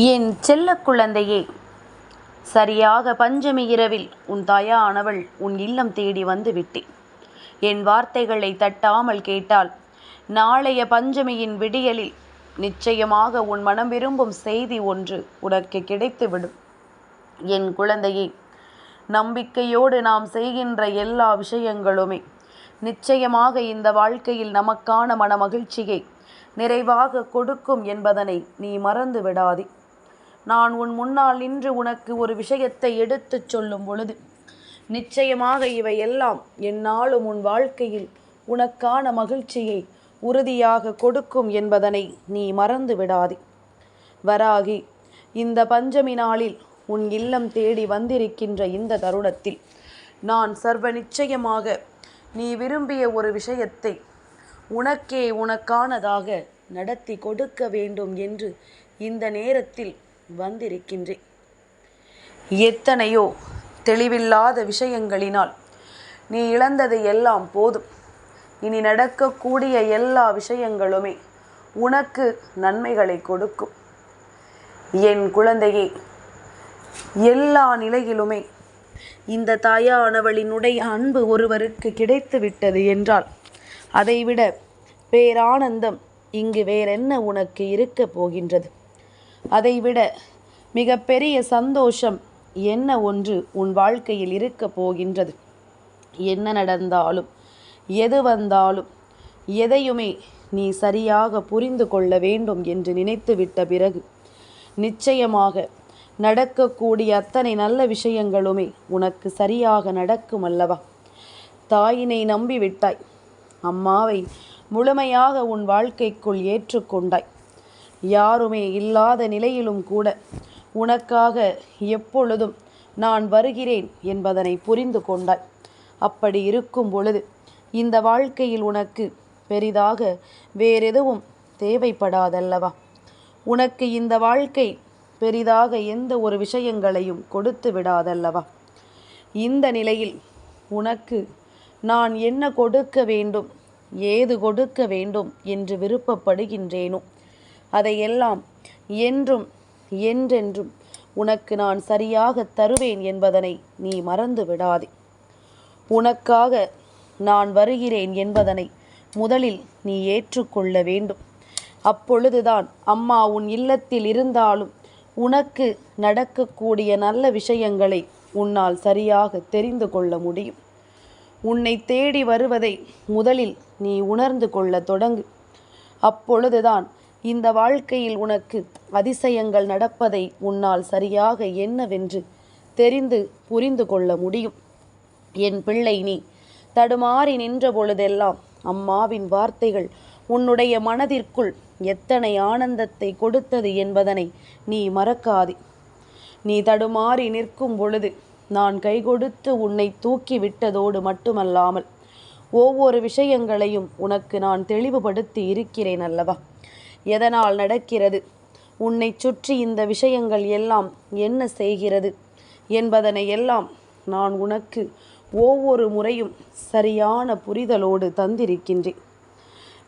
என் செல்ல குழந்தையே சரியாக பஞ்சமி இரவில் உன் தாயானவள் உன் இல்லம் தேடி வந்து விட்டேன் என் வார்த்தைகளை தட்டாமல் கேட்டால் நாளைய பஞ்சமியின் விடியலில் நிச்சயமாக உன் மனம் விரும்பும் செய்தி ஒன்று உனக்கு கிடைத்துவிடும். என் குழந்தையே நம்பிக்கையோடு நாம் செய்கின்ற எல்லா விஷயங்களுமே நிச்சயமாக இந்த வாழ்க்கையில் நமக்கான மன மகிழ்ச்சியை நிறைவாக கொடுக்கும் என்பதனை நீ மறந்து விடாதே நான் உன் முன்னால் நின்று உனக்கு ஒரு விஷயத்தை எடுத்துச் சொல்லும் பொழுது நிச்சயமாக இவை எல்லாம் என்னாலும் உன் வாழ்க்கையில் உனக்கான மகிழ்ச்சியை உறுதியாக கொடுக்கும் என்பதனை நீ மறந்து விடாதே. வராகி இந்த பஞ்சமி நாளில் உன் இல்லம் தேடி வந்திருக்கின்ற இந்த தருணத்தில் நான் சர்வ நிச்சயமாக நீ விரும்பிய ஒரு விஷயத்தை உனக்கே உனக்கானதாக நடத்தி கொடுக்க வேண்டும் என்று இந்த நேரத்தில் வந்திருக்கின்றேன். எத்தனையோ தெளிவில்லாத விஷயங்களினால் நீ இழந்தது எல்லாம் போதும். இனி நடக்கக்கூடிய எல்லா விஷயங்களுமே உனக்கு நன்மைகளை கொடுக்கும். என் குழந்தையே எல்லா நிலையிலுமே இந்த தாயானவளினுடைய அன்பு ஒருவருக்கு கிடைத்து விட்டது என்றால் அதைவிட பேரானந்தம் இங்கு வேறென்ன உனக்கு இருக்கப் போகின்றது? அதைவிட மிகப்பெரிய சந்தோஷம் என்ன ஒன்று உன் வாழ்க்கையில் இருக்கப் போகின்றது? என்ன நடந்தாலும் எது வந்தாலும் எதையுமே நீ சரியாக புரிந்து கொள்ள வேண்டும் என்று நினைத்துவிட்ட பிறகு நிச்சயமாக நடக்கக்கூடிய அத்தனை நல்ல விஷயங்களுமே உனக்கு சரியாக நடக்கும் அல்லவா? தாயினை நம்பிவிட்டாய் அம்மாவை முழுமையாக உன் வாழ்க்கைக்குள் ஏற்றுக்கொண்டாய். யாருமே இல்லாத நிலையிலும் கூட உனக்காக எப்பொழுதும் நான் வருகிறேன் என்பதனை புரிந்து கொண்டாய். அப்படி இருக்கும் பொழுது இந்த வாழ்க்கையில் உனக்கு பெரிதாக வேறெதுவும் தேவைப்படாதல்லவா? உனக்கு இந்த வாழ்க்கை பெரிதாக எந்த ஒரு விஷயங்களையும் கொடுத்து விடாதல்லவா? இந்த நிலையில் உனக்கு நான் என்ன கொடுக்க வேண்டும் ஏது கொடுக்க வேண்டும் என்று விருப்பப்படுகின்றேனோ? அதையெல்லாம் என்றும் என்றென்றும் உனக்கு நான் சரியாக தருவேன் என்பதனை நீ மறந்து விடாதே உனக்காக நான் வருகிறேன் என்பதனை முதலில் நீ ஏற்றுக்கொள்ள வேண்டும். அப்பொழுதுதான் அம்மா உன் இல்லத்தில் இருந்தாலும் உனக்கு நடக்கக்கூடிய நல்ல விஷயங்களை உன்னால் சரியாக தெரிந்து கொள்ள முடியும். உன்னை தேடி வருவதை முதலில் நீ உணர்ந்து கொள்ள தொடங்கு. அப்பொழுதுதான் இந்த வாழ்க்கையில் உனக்கு அதிசயங்கள் நடப்பதை உன்னால் சரியாக என்னவென்று தெரிந்து புரிந்து கொள்ள முடியும். என் பிள்ளை நீ தடுமாறி நின்ற பொழுதெல்லாம் அம்மாவின் வார்த்தைகள் உன்னுடைய மனதிற்குள் எத்தனை ஆனந்தத்தை கொடுத்தது என்பதனை நீ மறக்காதே. நீ தடுமாறி நிற்கும் பொழுது நான் கை கொடுத்து உன்னை தூக்கி விட்டதோடு மட்டுமல்லாமல் ஒவ்வொரு விஷயங்களையும் உனக்கு நான் தெளிவுபடுத்தி இருக்கிறேன் அல்லவா? எதனால் நடக்கிறது? உன்னை சுற்றி இந்த விஷயங்கள் எல்லாம் என்ன செய்கிறது? என்பதனை எல்லாம் நான் உனக்கு ஒவ்வொரு முறையும் சரியான புரிதலோடு தந்திருக்கின்றேன்.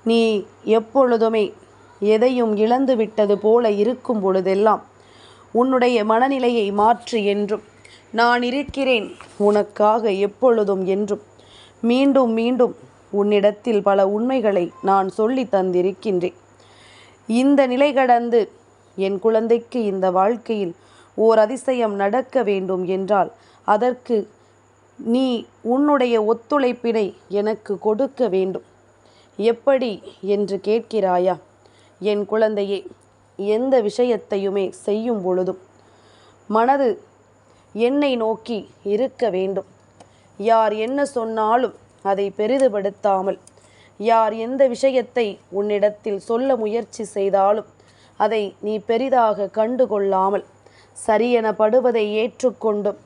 நீ எப்பொழுதுமே எதையும் இழந்து விட்டது போல இருக்கும் பொழுதெல்லாம் உன்னுடைய மனநிலையை மாற்று என்றும் நான் இருக்கிறேன் உனக்காக எப்பொழுதும் என்றும் மீண்டும் மீண்டும் உன்னிடத்தில் பல உண்மைகளை நான் சொல்லி தந்திருக்கின்றேன். இந்த நிலை கடந்து என் குழந்தைக்கு இந்த வாழ்க்கையில் ஓர் அதிசயம் நடக்க வேண்டும் என்றால் அதற்கு நீ உன்னுடைய ஒத்துழைப்பினை எனக்கு கொடுக்க வேண்டும். எப்படி என்று கேட்கிறாயா? என் குழந்தையே எந்த விஷயத்தையுமே செய்யும் பொழுதும் மனது என்னை நோக்கி இருக்க வேண்டும். யார் என்ன சொன்னாலும் அதை பெரிதுபடுத்தாமல் யார் எந்த விஷயத்தை உன்னிடத்தில் சொல்ல முயற்சி செய்தாலும் அதை நீ பெரிதாக கண்டுகொள்ளாமல் சரியெனப்படுவதை ஏற்றுக்கொண்டும்.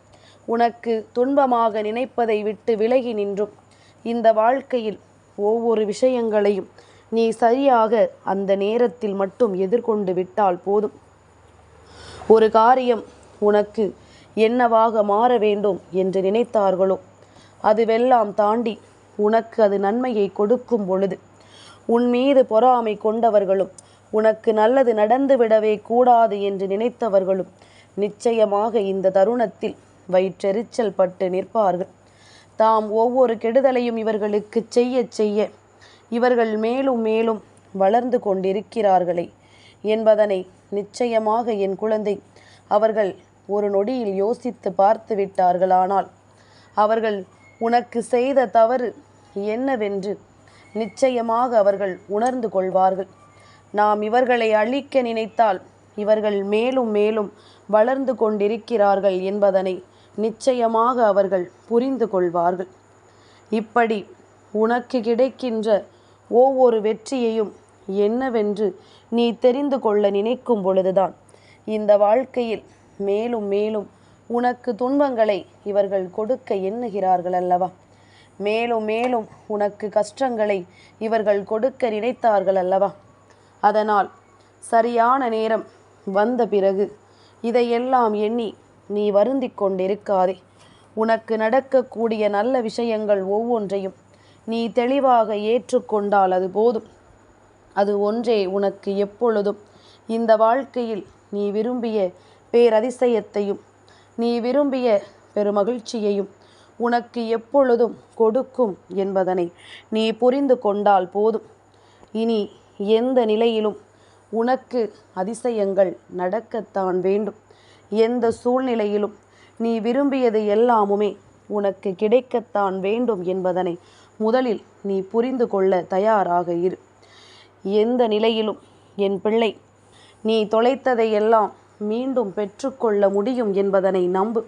உனக்கு துன்பமாக நினைப்பதை விட்டு விலகி நின்றும். இந்த வாழ்க்கையில் ஒவ்வொரு விஷயங்களையும் நீ சரியாக அந்த நேரத்தில் மட்டும் எதிர்கொண்டு விட்டால் போதும். ஒரு காரியம் உனக்கு என்னவாக மாற வேண்டும் என்று நினைத்தார்களோ அதுவெல்லாம் தாண்டி உனக்கு அது நன்மையை கொடுக்கும் பொழுது உன் மீது பொறாமை கொண்டவர்களும் உனக்கு நல்லது நடந்துவிடவே கூடாது என்று நினைத்தவர்களும் நிச்சயமாக இந்த தருணத்தில் வயிற்றெரிச்சல் பட்டு நிற்பார்கள். தாம் ஒவ்வொரு கெடுதலையும் இவர்களுக்கு செய்ய செய்ய இவர்கள் மேலும் மேலும் வளர்ந்து கொண்டிருக்கிறார்களே என்பதனை நிச்சயமாக என் குழந்தை அவர்கள் ஒரு நொடியில் யோசித்து பார்த்து விட்டார்களானால் அவர்கள் உனக்கு செய்த தவறு என்னவென்று நிச்சயமாக அவர்கள் உணர்ந்து கொள்வார்கள். நாம் இவர்களை அழிக்க நினைத்தால் இவர்கள் மேலும் மேலும் வளர்ந்து கொண்டிருக்கிறார்கள் என்பதனை நிச்சயமாக அவர்கள் புரிந்து கொள்வார்கள். இப்படி உனக்கு கிடைக்கின்ற ஒவ்வொரு வெற்றியையும் என்னவென்று நீ தெரிந்து கொள்ள நினைக்கும் பொழுதுதான் இந்த வாழ்க்கையில் மேலும் மேலும் உனக்கு துன்பங்களை இவர்கள் கொடுக்க எண்ணுகிறார்கள் அல்லவா மேலும் மேலும் உனக்கு கஷ்டங்களை இவர்கள் கொடுக்க நினைத்தார்கள் அல்லவா? அதனால் சரியான நேரம் வந்த பிறகு இதையெல்லாம் எண்ணி நீ வருந்திக் கொண்டிருக்காதே. உனக்கு நடக்கக்கூடிய நல்ல விஷயங்கள் ஒவ்வொன்றையும் நீ தெளிவாக ஏற்றுக்கொண்டால் அது போதும். அது ஒன்றே உனக்கு எப்பொழுதும் இந்த வாழ்க்கையில் நீ விரும்பிய பேரதிசயத்தையும் நீ விரும்பிய பெருமகிழ்ச்சியையும் உனக்கு எப்பொழுதும் கொடுக்கும் என்பதனை நீ புரிந்து கொண்டால் போதும். இனி எந்த நிலையிலும் உனக்கு அதிசயங்கள் நடக்கத்தான் வேண்டும். எந்த சூழ்நிலையிலும் நீ விரும்பியது எல்லாமுமே உனக்கு கிடைக்கத்தான் வேண்டும் என்பதனை முதலில் நீ புரிந்து கொள்ள தயாராக இரு. எந்த நிலையிலும் என் பிள்ளை நீ தொலைத்ததையெல்லாம் மீண்டும் பெற்றுக்கொள்ள முடியும் என்பதனை நம்பு.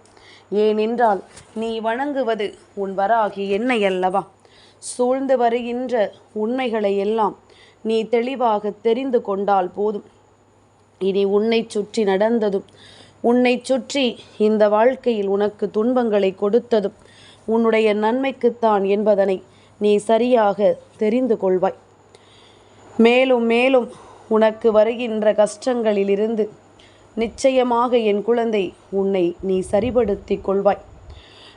ஏனென்றால் நீ வணங்குவது உன் வராகி என்னை அல்லவா சூழ்ந்து வருகின்ற உண்மைகளை எல்லாம் நீ தெளிவாக தெரிந்து கொண்டால் போதும். இனி உன்னை சுற்றி நடந்ததும் உன்னை சுற்றி இந்த வாழ்க்கையில் உனக்கு துன்பங்களை கொடுத்ததும் உன்னுடைய நன்மைக்குத்தான் என்பதனை நீ சரியாக தெரிந்து கொள்வாய். மேலும் மேலும் உனக்கு வருகின்ற கஷ்டங்களிலிருந்து நிச்சயமாக என் குழந்தை உன்னை நீ சரிபடுத்தி கொள்வாய்.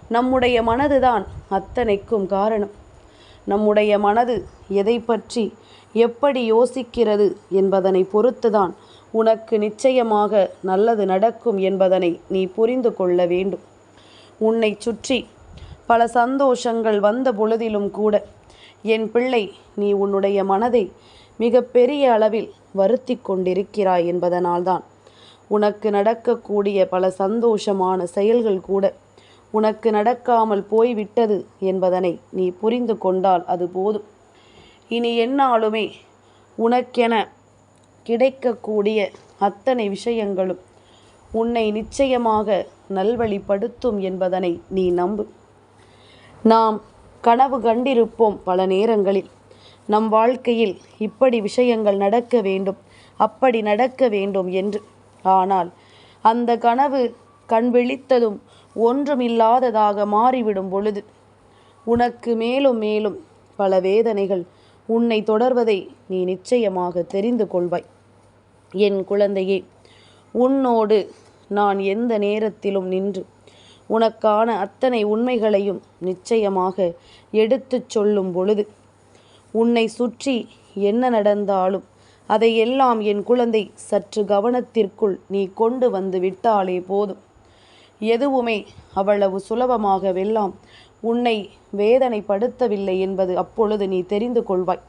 நம்முடைய மனதுதான் அத்தனைக்கும் காரணம். நம்முடைய மனது எதை பற்றி எப்படி யோசிக்கிறது என்பதனை பொறுத்துதான் உனக்கு நிச்சயமாக நல்லது நடக்கும் என்பதனை நீ புரிந்து கொள்ள வேண்டும். உன்னை சுற்றி பல சந்தோஷங்கள் வந்த பொழுதிலும் கூட என் பிள்ளை நீ உன்னுடைய மனதை மிக பெரிய அளவில் வருத்தி கொண்டிருக்கிறாய் என்பதனால்தான். உனக்கு நடக்கக்கூடிய பல சந்தோஷமான செயல்கள் கூட. உனக்கு நடக்காமல் போய்விட்டது என்பதனை நீ புரிந்து கொண்டால் அது போதும். இனி என்னாலுமே உனக்கென கிடைக்கக்கூடிய அத்தனை விஷயங்களும் உன்னை நிச்சயமாக நல்வழிப்படுத்தும் என்பதனை நீ நம்பு. நாம் கனவு கண்டிருப்போம் பல நேரங்களில். நம் வாழ்க்கையில் இப்படி விஷயங்கள் நடக்க வேண்டும் அப்படி நடக்க வேண்டும் என்று. ஆனால் அந்த கனவு கண் விழித்ததும் ஒன்றுமில்லாததாக மாறிவிடும் பொழுது உனக்கு மேலும் மேலும் பல வேதனைகள் உன்னை தொடர்வதை நீ நிச்சயமாக தெரிந்து கொள்வாய். என் குழந்தையே உன்னோடு நான் எந்த நேரத்திலும் நின்று உனக்கான அத்தனை உண்மைகளையும் நிச்சயமாக எடுத்துச் சொல்லும் பொழுது உன்னை சுற்றி என்ன நடந்தாலும் அதையெல்லாம் என் குழந்தை சற்று கவனத்திற்குள் நீ கொண்டு வந்து விட்டாலே போதும். எதுவுமே அவ்வளவு சுலபமாகவெல்லாம் உன்னை வேதனைப்படுத்தவில்லை என்பது அப்பொழுது நீ தெரிந்து கொள்வாய்.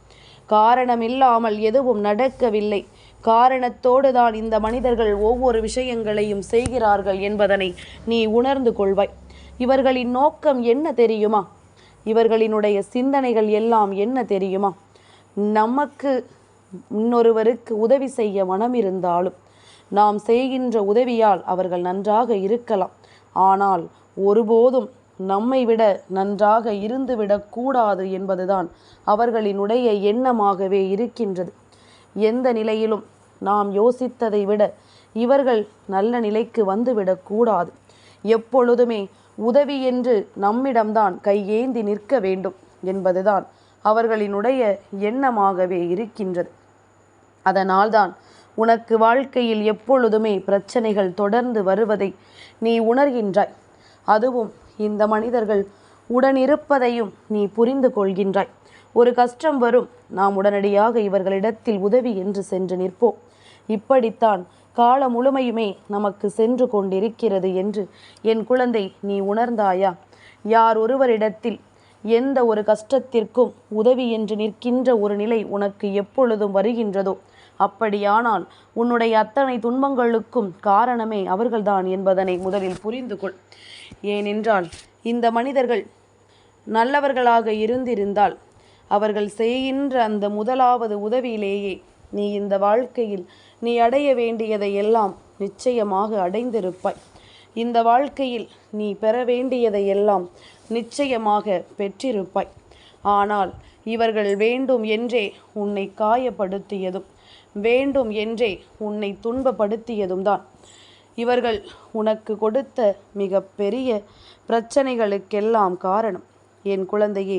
காரணமில்லாமல் எதுவும் நடக்கவில்லை. காரணத்தோடு தான் இந்த மனிதர்கள் ஒவ்வொரு விஷயங்களையும் செய்கிறார்கள் என்பதனை நீ உணர்ந்து கொள்வாய். இவர்களின் நோக்கம் என்ன தெரியுமா? இவர்களினுடைய சிந்தனைகள் எல்லாம் என்ன தெரியுமா? நமக்கு இன்னொருவருக்கு உதவி செய்ய மனம் இருந்தாலும் நாம் செய்கின்ற உதவியால் அவர்கள் நன்றாக இருக்கலாம். ஆனால் ஒருபோதும் நம்மை விட நன்றாக இருந்துவிடக்கூடாது என்பதுதான் அவர்களினுடைய எண்ணமாகவே இருக்கின்றது. எந்த நிலையிலும் நாம் யோசித்ததை விட இவர்கள் நல்ல நிலைக்கு வந்துவிடக்கூடாது எப்பொழுதுமே உதவி என்று நம்மிடம்தான் கையேந்தி நிற்க வேண்டும் என்பதுதான் அவர்களினுடைய எண்ணமாகவே இருக்கின்றது. அதனால்தான் உனக்கு வாழ்க்கையில் எப்பொழுதுமே பிரச்சனைகள் தொடர்ந்து வருவதை நீ உணர்கின்றாய். அதுவும் இந்த மனிதர்கள் உடனிருப்பதையும் நீ புரிந்து கொள்கின்றாய். ஒரு கஷ்டம் வரும் நாம் உடனடியாக இவர்களிடத்தில் உதவி என்று சென்று நிற்போம். இப்படித்தான் காலம் முழுமையுமே நமக்கு சென்று கொண்டிருக்கிறது என்று என் குழந்தை நீ உணர்ந்தாயா? யார் ஒருவரிடத்தில் எந்த ஒரு கஷ்டத்திற்கும் உதவி என்று நிற்கின்ற ஒரு நிலை உனக்கு எப்பொழுதும் வருகின்றதோ அப்படியானால் உன்னுடைய அத்தனை துன்பங்களுக்கும் காரணமே அவர்கள்தான் என்பதனை முதலில் புரிந்து கொள். ஏனென்றால் இந்த மனிதர்கள் நல்லவர்களாக இருந்திருந்தால் அவர்கள் செய்கின்ற அந்த முதலாவது உதவியிலேயே நீ இந்த வாழ்க்கையில் நீ அடைய வேண்டியதை எல்லாம் நிச்சயமாக அடைந்திருப்பாய். இந்த வாழ்க்கையில் நீ பெற வேண்டியதை எல்லாம் நிச்சயமாக பெற்றிருப்பாய். ஆனால் இவர்கள் வேண்டும் என்றே உன்னை காயப்படுத்தியதும் வேண்டும் என்றே உன்னை துன்பப்படுத்தியதும் தான் இவர்கள் உனக்கு கொடுத்த மிக பெரிய பிரச்சனைகளுக்கெல்லாம் காரணம். என் குழந்தையே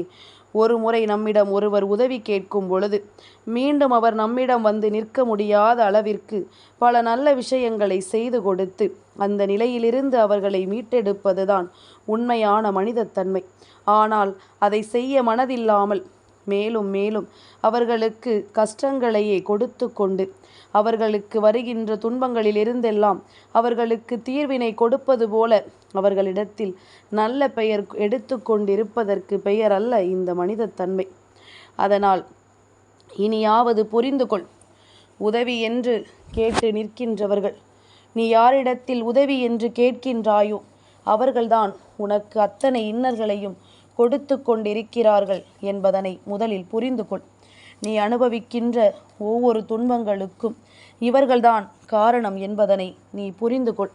ஒரு முறை நம்மிடம் ஒருவர் உதவி கேட்கும் பொழுது மீண்டும் அவர் நம்மிடம் வந்து நிற்க முடியாத அளவிற்கு பல நல்ல விஷயங்களை செய்து கொடுத்து அந்த நிலையிலிருந்து அவர்களை மீட்டெடுப்பதுதான் உண்மையான மனிதத்தன்மை. ஆனால் அதை செய்ய மனதில்லாமல் மேலும் மேலும் அவர்களுக்கு கஷ்டங்களையே கொடுத்து கொண்டு அவர்களுக்கு வருகின்ற துன்பங்களிலிருந்தெல்லாம் அவர்களுக்கு தீர்வினை கொடுப்பது போல அவர்களிடத்தில் நல்ல பெயர் எடுத்து கொண்டிருப்பதற்கு பெயர் அல்ல இந்த மனிதத்தன்மை அதனால் இனியாவது புரிந்து கொள். உதவி என்று கேட்டு நிற்கின்றவர்கள் நீ யாரிடத்தில் உதவி என்று கேட்கின்றாயோ அவர்கள்தான் உனக்கு அத்தனை இன்னல்களையும் கொடுத்து கொண்டிருக்கிறார்கள் என்பதனை முதலில் புரிந்து கொள் நீ அனுபவிக்கின்ற ஒவ்வொரு துன்பங்களுக்கும் இவர்கள்தான் காரணம் என்பதனை நீ புரிந்து கொள்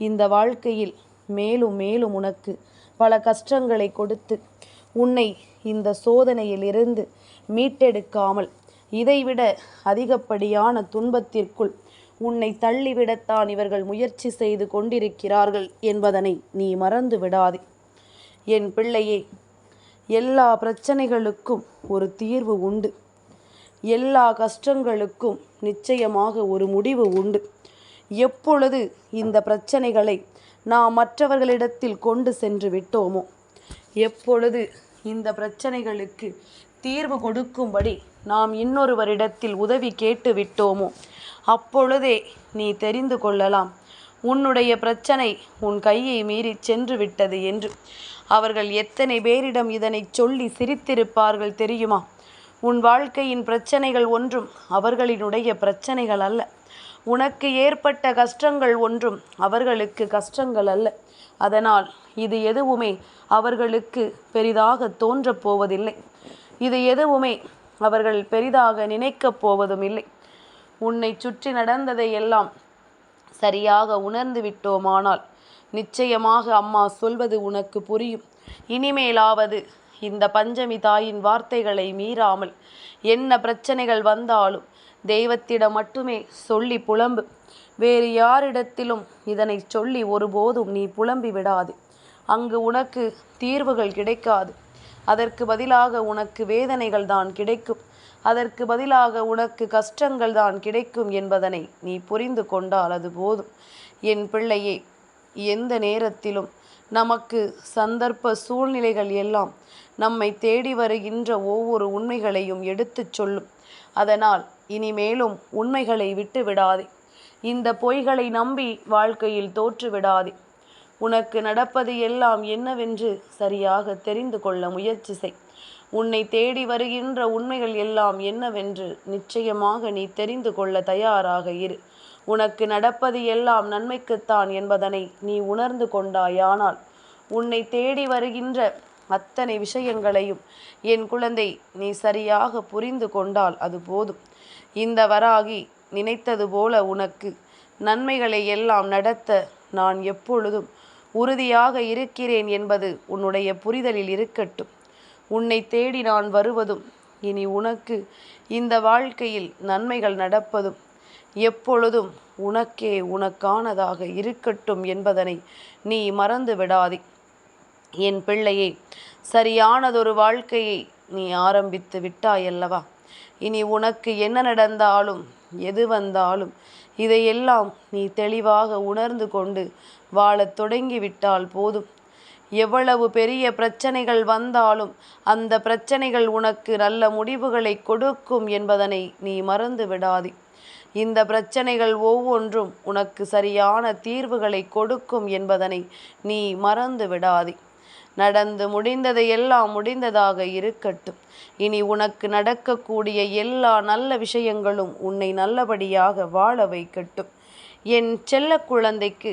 இந்த வாழ்க்கையில் மேலும் மேலும் உனக்கு பல கஷ்டங்களை கொடுத்து உன்னை இந்த சோதனையிலிருந்து மீட்டெடுக்காமல் இதைவிட அதிகப்படியான துன்பத்திற்குள் உன்னை தள்ளிவிடத்தான் இவர்கள் முயற்சி செய்து கொண்டிருக்கிறார்கள் என்பதனை நீ மறந்து விடாதே என் பிள்ளையே எல்லா பிரச்சனைகளுக்கும் ஒரு தீர்வு உண்டு. எல்லா கஷ்டங்களுக்கும் நிச்சயமாக ஒரு முடிவு உண்டு. எப்பொழுது இந்த பிரச்சனைகளை நாம் மற்றவர்களிடத்தில் கொண்டு சென்று விட்டோமோ எப்பொழுது இந்த பிரச்சனைகளுக்கு தீர்வு கொடுக்கும்படி நாம் இன்னொருவரிடத்தில் உதவி கேட்டு விட்டோமோ அப்பொழுதே நீ தெரிந்து கொள்ளலாம். உன்னுடைய பிரச்சனை உன் கையை மீறி சென்று விட்டது என்று. அவர்கள் எத்தனை பேரிடம் இதனை சொல்லி சிரித்திருப்பார்கள் தெரியுமா? உன் வாழ்க்கையின் பிரச்சனைகள் ஒன்றும் அவர்களினுடைய பிரச்சனைகள் அல்ல. உனக்கு ஏற்பட்ட கஷ்டங்கள் ஒன்றும் அவர்களுக்கு கஷ்டங்கள் அல்ல. அதனால் இது எதுவுமே அவர்களுக்கு பெரிதாக தோன்றப் போவதில்லை. இது எதுவுமே அவர்கள் பெரிதாக நினைக்கப் போவதும் இல்லை உன்னை சுற்றி நடந்ததை எல்லாம் சரியாக உணர்ந்து விட்டோமானால் நிச்சயமாக அம்மா சொல்வது உனக்கு புரியும். இனிமேலாவது இந்த பஞ்சமி தாயின் வார்த்தைகளை மீறாமல் என்ன பிரச்சனைகள் வந்தாலும் தெய்வத்திடம் மட்டுமே சொல்லி புலம்பு. வேறு யாரிடத்திலும் இதனை சொல்லி ஒருபோதும் நீ புலம்பி விடாது. அங்கு உனக்கு தீர்வுகள் கிடைக்காது. அதற்கு பதிலாக உனக்கு வேதனைகள் தான் கிடைக்கும். அதற்கு பதிலாக உனக்கு கஷ்டங்கள் தான் கிடைக்கும் என்பதனை நீ புரிந்து கொண்டால் அது போதும். என் பிள்ளையே எந்த நேரத்திலும் நமக்கு சந்தர்ப்ப சூழ்நிலைகள் எல்லாம் நம்மை தேடி வருகின்ற ஒவ்வொரு உண்மைகளையும் எடுத்துச் சொல்லும். அதனால் இனிமேலும் உண்மைகளை விட்டு விடாதே. இந்த பொய்களை நம்பி வாழ்க்கையில் தோற்று விடாதே. உனக்கு நடப்பது எல்லாம் என்னவென்று சரியாக தெரிந்து கொள்ள முயற்சி செய். உன்னை தேடி வருகின்ற உண்மைகள் எல்லாம் என்னவென்று நிச்சயமாக நீ தெரிந்து கொள்ள தயாராக இரு. உனக்கு நடப்பது எல்லாம் நன்மைக்குத்தான் என்பதனை நீ உணர்ந்து கொண்டாயானால் உன்னை தேடி வருகின்ற அத்தனை விஷயங்களையும் என் குழந்தை நீ சரியாக புரிந்து கொண்டால் அது போதும். இந்த வராகி நினைத்தது போல உனக்கு நன்மைகளை எல்லாம் நடத்த நான் எப்பொழுதும் உறுதியாக இருக்கிறேன் என்பது உன்னுடைய புரிதலில் இருக்கட்டும். உன்னை தேடி நான் வருவதும் இனி உனக்கு இந்த வாழ்க்கையில் நன்மைகள் நடப்பதும் எப்பொழுதும் உனக்கே உனக்கானதாக இருக்கட்டும் என்பதனை நீ மறந்து விடாதே. என் பிள்ளையே சரியானதொரு வாழ்க்கையை நீ ஆரம்பித்து விட்டாயல்லவா? இனி உனக்கு என்ன நடந்தாலும் எது வந்தாலும் இதையெல்லாம் நீ தெளிவாக உணர்ந்து கொண்டு வாழத் தொடங்கிவிட்டால் போதும். எவ்வளவு பெரிய பிரச்சனைகள் வந்தாலும் அந்த பிரச்சனைகள் உனக்கு நல்ல முடிவுகளை கொடுக்கும் என்பதனை நீ மறந்து விடாதே. இந்த பிரச்சனைகள் ஒவ்வொன்றும் உனக்கு சரியான தீர்வுகளை கொடுக்கும் என்பதனை நீ மறந்து விடாதே. நடந்து முடிந்ததை எல்லாம் முடிந்ததாக இருக்கட்டும். இனி உனக்கு நடக்கக்கூடிய எல்லா நல்ல விஷயங்களும் உன்னை நல்லபடியாக வாழ வைக்கட்டும். என் செல்ல குழந்தைக்கு